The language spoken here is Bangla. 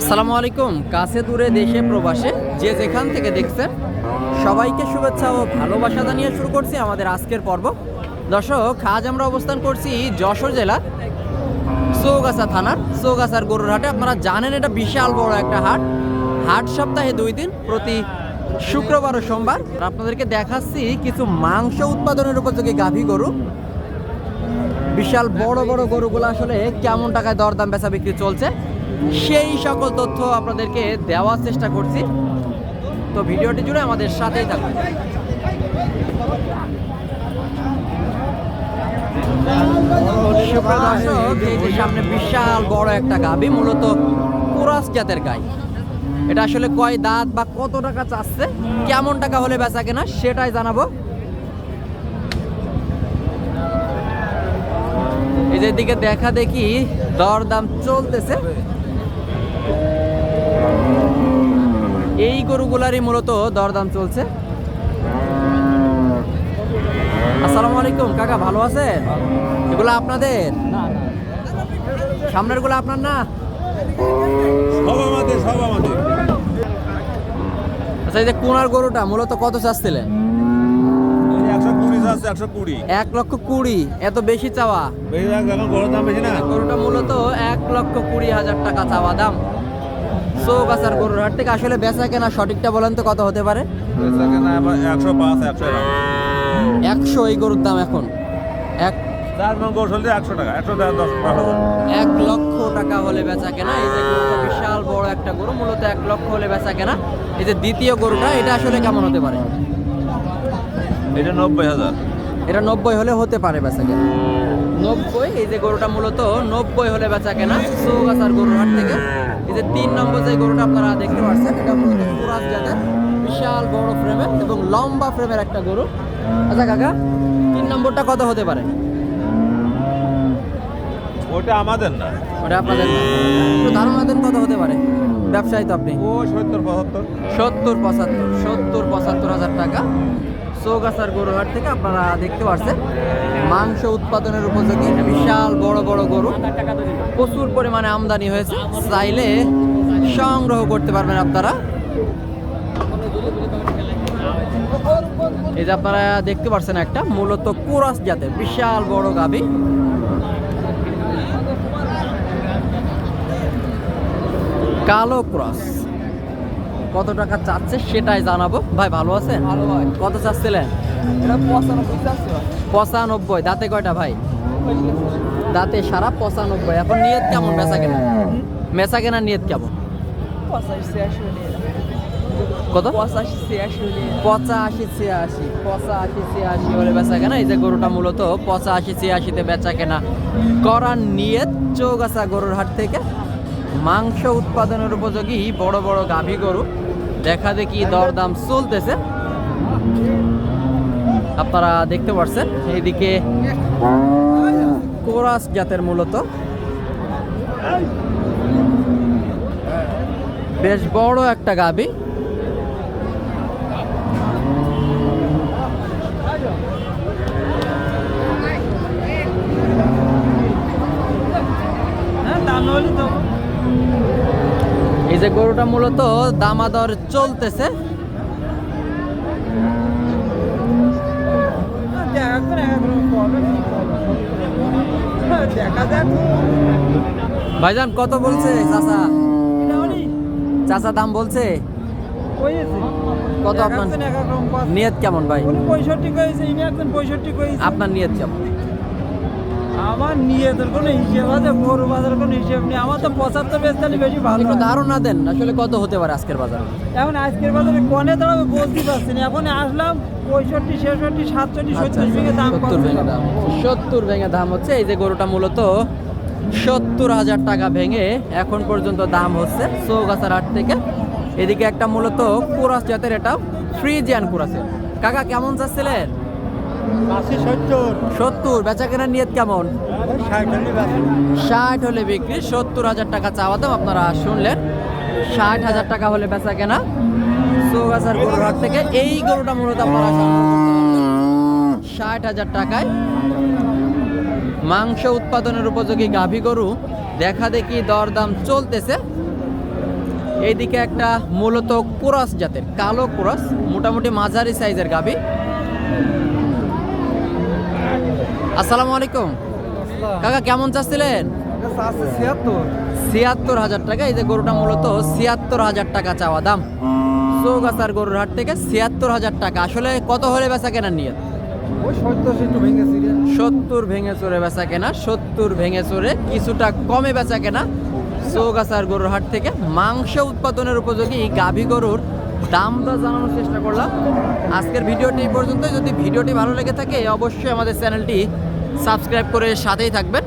আসসালামু আলাইকুম। কাছে দূরে দেশে প্রবাসে যে যেখান থেকে দেখছেন সবাইকে শুভেচ্ছা ও ভালোবাসা জানিয়ে শুরু করছি আমাদের আজকের পর্ব। দর্শক, আজ আমরা অবস্থান করছি যশোর জেলার চৌগাছা থানার, চৌগাছার গরুর হাটে আপনারা জানেন এটা বিশাল বড় একটা হাট। হাট সপ্তাহে দুই দিন, প্রতি শুক্রবার ও সোমবার। আপনাদেরকে দেখাচ্ছি কিছু মাংস উৎপাদনের উপযোগী গাভী গরু। বিশাল বড় বড় গরুগুলো আসলে কেমন টাকায় দরদাম বেচা বিক্রি চলছে। সেই সকল তথ্য আপনাদেরকে দেওয়ার চেষ্টা করছি। তো ভিডিওটি জুড়ে আমাদের সাথেই থাকুন। সামনে বিশাল বড় একটা গাবি, মূলত কুরাস জাতের গাই। এটা আসলে কয় দাঁত বা কত টাকা চাচ্ছে, কেমন টাকা হলে বেচা কেনা সেটাই জানাব। এই যে দিকে দেখা দেখি দরদাম চলতেছে। এই গরুগুলারই মূলত দরদাম চলছে। আসসালামু আলাইকুম কাকা ভালো আছেন? এগুলো আপনাদের? সামনেরগুলো আপনার না? আচ্ছা এই যে কোনার গরুটা মূলত কত চাচ্ছিলেন? এক লক্ষ কুড়ি এত বেশি চাওয়া? গরুর দাম বেশি না। গরুটা মূলত এক লক্ষ কুড়ি হাজার টাকা চাওয়া দাম। চৌগাছার গরুর হাট থেকে আসলে বেচা কেনা সঠিকটা বলেন তো কত হতে পারে? একশো পাঁচ একশো একশো এই গরুর দাম এখন। এক চার মন গরু চলছে একশো টাকা একশো টাকা দশ এক লক্ষ টাকা হলে বেচা কেনা। এই যে গরুটা বিশাল বড় একটা গরু মূলত এক লক্ষ হলে বেচা কেনা। এই যে দ্বিতীয় গরুটা এটা আসলে কেমন হতে পারে? এটা নব্বই হাজার। এটা নব্বই হলে হতে পারে বেচা কেনা। নব্বই এই যে গরুটা মূলত নব্বই হলে বেচা কেনা চৌগাছার গরুর হাট থেকে। এই যে তিন নম্বর যে গরুটা আপনারা দেখতে পাচ্ছেন এটা মূলত পুরাত জাতের বিশাল বড় ফ্রেমের এবং লম্বা ফ্রেমের একটা গরু। আচ্ছা কাকা তিন নম্বরটা কত হতে পারে? ওটা আমাদের না। ওটা আপনাদের ধারণা দেন কত হতে পারে? ব্যবসায়ী তো আপনি। ও সত্তর পঁচাত্তর। সত্তর পঁচাত্তর সত্তর চৌগাছার গরুহাট থেকে আপনারা দেখতে পাচ্ছেন মাংস উৎপাদনের উপযোগী বিশাল বড় বড় গরু। প্রচুর পরিমাণে আমদানি হয়েছে। চাইলে সংগ্রহ করতে পারবেন আপনারা। এই যে আপনারা দেখতে পাচ্ছেন একটা, মূলত কুরাস জাতের বিশাল বড় গাবি। কালো ক্রস। কত টাকা চাচ্ছে সেটাই জানাব। ভাই ভালো আছেন? ভালো ভাই। কত চাচ্ছিলেন? পঁচানব্বই দাঁতে কয়টা ভাই? দাঁতে সারা পঁচানব্বই। এখন নিয়ত কেমন? বেচা কেনা? বেচা কেনা নিয়ত কেমন? কত? পঁচাশি ছিয়াশি পঁচাশি ছিয়াশি। পঁচাশি ছিয়াশি হলে বেচা কেনা? এই যে গরুটা মূলত পঁচাশি ছিয়াশিতে বেচা কেনা। করার নিয়ত চৌগাছা গরুর হাট থেকে মাংস উৎপাদনের উপযোগী বড় বড় গাভী গরু। দেখা দেখি দরদাম চলতেছে। আপনারা দেখতে পাচ্ছেন এইদিকে কোরাস জাতের মূলত। বেশ বড় একটা গাভী হ্যাঁ দাম হলে তো এই যে গরুটা মূলত দামাদর চলতেছে। ভাইজান কত বলছে চাচা? চাচা দাম বলছে? কত আপনার। নিয়ত কেমন ভাই? পঁয়ষট্টি আপনার নিয়ত কেমন? আমার নিয়তের কোনো হিসেব আছে গরু বাজারের কোনো হিসেব নেই। আমার তো পঁচাত্তর বেচতালি বেশি ভালো একটু ধারণা দেন আসলে কত হতে পারে আজকের বাজার? এখন আজকের বাজারে কনে দাঁড়াবে বলতে পারছি না। এখন আসলাম পঁয়ষট্টি ছেষট্টি সাতষট্টি সত্তর ভেঙে দাম সত্তর ভেঙে দাম সত্তর ভেঙে দাম হচ্ছে। এই যে গরুটা মূলত সত্তর হাজার টাকা ভেঙে এখন পর্যন্ত দাম হচ্ছে চৌগাছার হাট থেকে। এদিকে একটা মূলত কুরাস জাতের এটা ফ্রিজিয়ান কুরাসের। কাকা কেমন চাচ্ছিলেন সত্তর। বেচা কেনার নিয়ত কেমন? ষাট হলে বিক্রি সত্তর হাজার টাকা চাওয়া দাম আপনারা শুনলেন। ষাট হাজার টাকা হলে বেচা কেনা। চৌগাছার গরুর হাট থেকে এই গরুটা মূলত আপনারা ষাট হাজার টাকায় মাংস উৎপাদনের উপযোগী গাভী গরু। দেখা দেখি দরদাম চলতেছে। এইদিকে একটা মূলত কোরাস জাতের কালো কোরাস মোটামুটি মাঝারি সাইজের গাবি আসসালামু আলাইকুম। কাকা কেমন চাচ্ছিলেন? ছিয়াত্তর। হাজার টাকা এই যে গরুটা মূলত ছিয়াত্তর হাজার টাকা চাওয়া দাম। চৌগাছার গরুর হাট থেকে ছিয়াত্তর হাজার টাকা। আসলে কত হলে বেচা কেনার নিয়ে? সত্তর ভেঙে চড়ে বেচা কেনা সত্তর ভেঙে চড়ে কিছুটা কমে বেচা কেনা। চৌগাছার গরুর হাট থেকে মাংস উৎপাদনের উপযোগী এই গাভী গরুর দামটা জানানোর চেষ্টা করলাম। আজকের ভিডিওটি পর্যন্ত যদি ভিডিওটি ভালো লেগে থাকে অবশ্যই আমাদের চ্যানেলটি সাবস্ক্রাইব করে সাথেই থাকবেন।